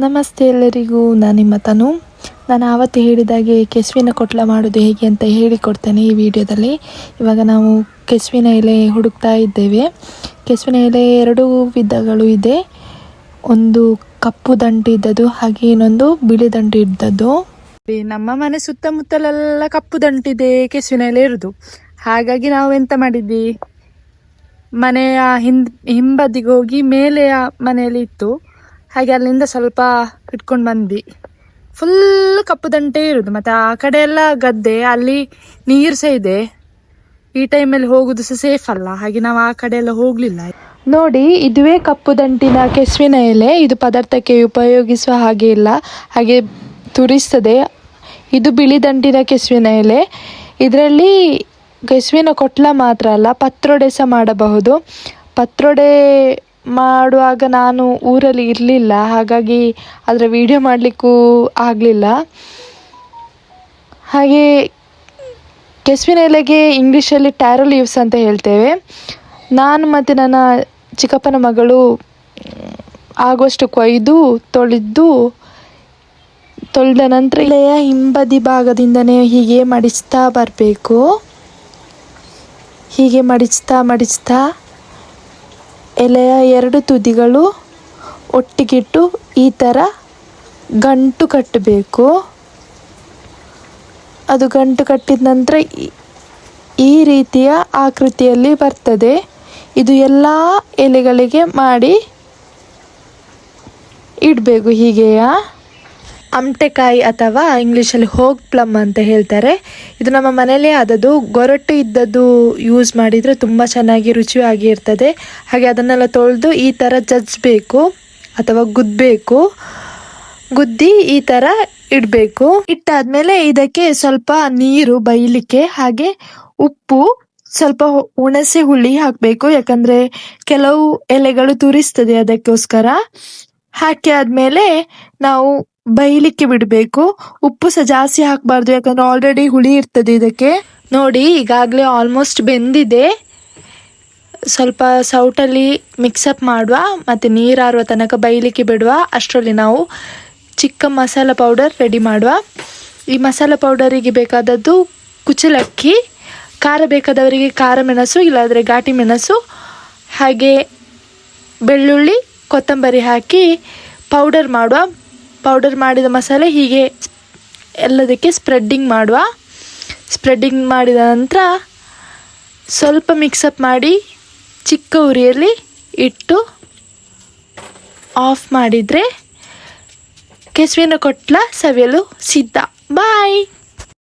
ನಮಸ್ತೆ ಎಲ್ಲರಿಗೂ, ನಾನು ನಿಮ್ಮ ತನು. ನಾನು ಆವತ್ತು ಹೇಳಿದಾಗೆ ಕೆಸುವಿನ ಕೊಟ್ಲ ಮಾಡೋದು ಹೇಗೆ ಅಂತ ಹೇಳಿಕೊಡ್ತೇನೆ ಈ ವಿಡಿಯೋದಲ್ಲಿ. ಇವಾಗ ನಾವು ಕೆಸುವಿನ ಎಲೆ ಹುಡುಕ್ತಾ ಇದ್ದೇವೆ. ಕೆಸುವಿನ ಎಲೆ ಎರಡು ವಿಧಗಳು ಇದೆ. ಒಂದು ಕಪ್ಪು ದಂಟು ಇದ್ದದ್ದು, ಹಾಗೆ ಇನ್ನೊಂದು ಬಿಳಿ ದಂಟು ಇದ್ದದ್ದು. ನಮ್ಮ ಮನೆ ಸುತ್ತಮುತ್ತಲೆಲ್ಲ ಕಪ್ಪು ದಂಟಿದೆ ಕೆಸುವಿನ ಎಲೆ ಇರೋದು. ಹಾಗಾಗಿ ನಾವು ಎಂತ ಮಾಡಿದ್ವಿ? ಮನೆಯ ಹಿಂದ್, ಹಿಂಬದಿಗೆ ಹೋಗಿ ಮೇಲೆಯ ಮನೆಯಲ್ಲಿ ಇತ್ತು. ಹಾಗೆ ಅಲ್ಲಿಂದ ಸ್ವಲ್ಪ ಇಟ್ಕೊಂಡು ಬಂದ್ವಿ. ಫುಲ್ ಕಪ್ಪು ದಂಟೆ ಇರೋದು, ಮತ್ತು ಆ ಕಡೆ ಎಲ್ಲ ಗದ್ದೆ, ಅಲ್ಲಿ ನೀರು ಸಹ ಇದೆ. ಈ ಟೈಮಲ್ಲಿ ಹೋಗೋದು ಸಹ ಸೇಫ್ ಅಲ್ಲ, ಹಾಗೆ ನಾವು ಆ ಕಡೆ ಎಲ್ಲ ಹೋಗಲಿಲ್ಲ. ನೋಡಿ, ಇದುವೇ ಕಪ್ಪು ದಂಟಿನ ಕೆಸುವಿನ ಎಲೆ, ಇದು ಪದಾರ್ಥಕ್ಕೆ ಉಪಯೋಗಿಸುವ ಹಾಗೆ ಇಲ್ಲ, ಹಾಗೆ ತುರಿಸ್ತದೆ. ಇದು ಬಿಳಿ ದಂಟಿನ ಕೆಸುವಿನ ಎಲೆ. ಇದರಲ್ಲಿ ಕೆಸುವಿನ ಕೊಟ್ಲ ಮಾತ್ರ ಅಲ್ಲ, ಪತ್ರೊಡೆ ಸಹ ಮಾಡಬಹುದು. ಪತ್ರೊಡೆ ಮಾಡುವಾಗ ನಾನು ಊರಲ್ಲಿ ಇರಲಿಲ್ಲ, ಹಾಗಾಗಿ ಅದರ ವಿಡಿಯೋ ಮಾಡಲಿಕ್ಕೂ ಆಗಲಿಲ್ಲ. ಹಾಗೆ ಕೆಸುವಿನ ಎಲೆಗೆ ಇಂಗ್ಲೀಷಲ್ಲಿ ಟ್ಯಾರೋ ಲೀವ್ಸ್ ಅಂತ ಹೇಳ್ತೇವೆ. ನಾನು ಮತ್ತು ನನ್ನ ಚಿಕ್ಕಪ್ಪನ ಮಗಳು ಆಗುವಷ್ಟು ಕೊಯ್ದು ತೊಳೆದು, ತೊಳೆದ ನಂತರ ಎಲೆಯ ಹಿಂಬದಿ ಭಾಗದಿಂದನೇ ಹೀಗೆ ಮಡಿಸ್ತಾ ಬರಬೇಕು. ಹೀಗೆ ಮಡಿಸ್ತಾ ಮಡಿಸ್ತಾ ಎಲೆಯ ಎರಡು ತುದಿಗಳು ಒಟ್ಟಿಗಿಟ್ಟು ಈ ಥರ ಗಂಟು ಕಟ್ಟಬೇಕು. ಅದು ಗಂಟು ಕಟ್ಟಿದ ನಂತರ ಈ- ರೀತಿಯ ಆಕೃತಿಯಲ್ಲಿ ಬರ್ತದೆ. ಇದು ಎಲ್ಲ ಎಲೆಗಳಿಗೆ ಮಾಡಿ ಇಡಬೇಕು ಹೀಗೆಯ? ಅಮಟೆಕಾಯಿ ಅಥವಾ ಇಂಗ್ಲೀಷಲ್ಲಿ ಹೋಗ್ ಪ್ಲಮ್ ಅಂತ ಹೇಳ್ತಾರೆ. ಇದು ನಮ್ಮ ಮನೆಯಲ್ಲೇ ಆದದ್ದು. ಗೊರಟು ಇದ್ದದ್ದು ಯೂಸ್ ಮಾಡಿದರೆ ತುಂಬ ಚೆನ್ನಾಗಿ ರುಚಿಯಾಗಿ ಇರ್ತದೆ ಹಾಗೆ ಅದನ್ನೆಲ್ಲ ತೊಳೆದು ಈ ಥರ ಜಜ್ಬೇಕು ಅಥವಾ ಗುದ್ದಬೇಕು ಗುದ್ದಿ ಈ ಥರ ಇಡಬೇಕು. ಇಟ್ಟಾದ್ಮೇಲೆ ಇದಕ್ಕೆ ಸ್ವಲ್ಪ ನೀರು ಬೈಲಿಕ್ಕೆ ಹಾಗೆ ಉಪ್ಪು ಸ್ವಲ್ಪ ಹುಣಸೆ ಹುಳಿ ಹಾಕಬೇಕು. ಯಾಕಂದರೆ ಕೆಲವು ಎಲೆಗಳು ತುರಿಸ್ತದೆ ಅದಕ್ಕೋಸ್ಕರ. ಹಾಕಿ ಆದಮೇಲೆ ನಾವು ಬೈಲಿಕ್ಕೆ ಬಿಡಬೇಕು. ಉಪ್ಪು ಸಹ ಜಾಸ್ತಿ ಹಾಕಬಾರ್ದು, ಯಾಕಂದ್ರೆ ಆಲ್ರೆಡಿ ಹುಳಿ ಇರ್ತದೆ ಇದಕ್ಕೆ. ನೋಡಿ, ಈಗಾಗಲೇ ಆಲ್ಮೋಸ್ಟ್ ಬೆಂದಿದೆ. ಸ್ವಲ್ಪ ಸೌಟಲ್ಲಿ ಮಿಕ್ಸಪ್ ಮಾಡುವ, ಮತ್ತು ನೀರಾರುವ ತನಕ ಬೈಲಿಕ್ಕೆ ಬಿಡುವ. ಅಷ್ಟರಲ್ಲಿ ನಾವು ಚಿಕ್ಕ ಮಸಾಲ ಪೌಡರ್ ರೆಡಿ ಮಾಡುವ. ಈ ಮಸಾಲ ಪೌಡರಿಗೆ ಬೇಕಾದದ್ದು ಕುಚಲಕ್ಕಿ ಖಾರ ಬೇಕಾದವರಿಗೆ ಖಾರ ಮೆಣಸು, ಇಲ್ಲಾಂದರೆ ಘಾಟಿ ಮೆಣಸು, ಹಾಗೆ ಬೆಳ್ಳುಳ್ಳಿ, ಕೊತ್ತಂಬರಿ ಹಾಕಿ ಪೌಡರ್ ಮಾಡುವ. ಪೌಡರ್ ಮಾಡಿದ ಮಸಾಲೆ ಹೀಗೆ ಎಲ್ಲದಕ್ಕೆ ಸ್ಪ್ರೆಡ್ಡಿಂಗ್ ಮಾಡುವ. ಸ್ಪ್ರೆಡ್ಡಿಂಗ್ ಮಾಡಿದ ನಂತರ ಸ್ವಲ್ಪ ಮಿಕ್ಸಪ್ ಮಾಡಿ ಚಿಕ್ಕ ಉರಿಯಲ್ಲಿ ಇಟ್ಟು ಆಫ್ ಮಾಡಿದರೆ, ಕೆಸುವಿನ ಕೊಟ್ಲ ಸವಿಯಲು ಸಿದ್ಧ. ಬಾಯ್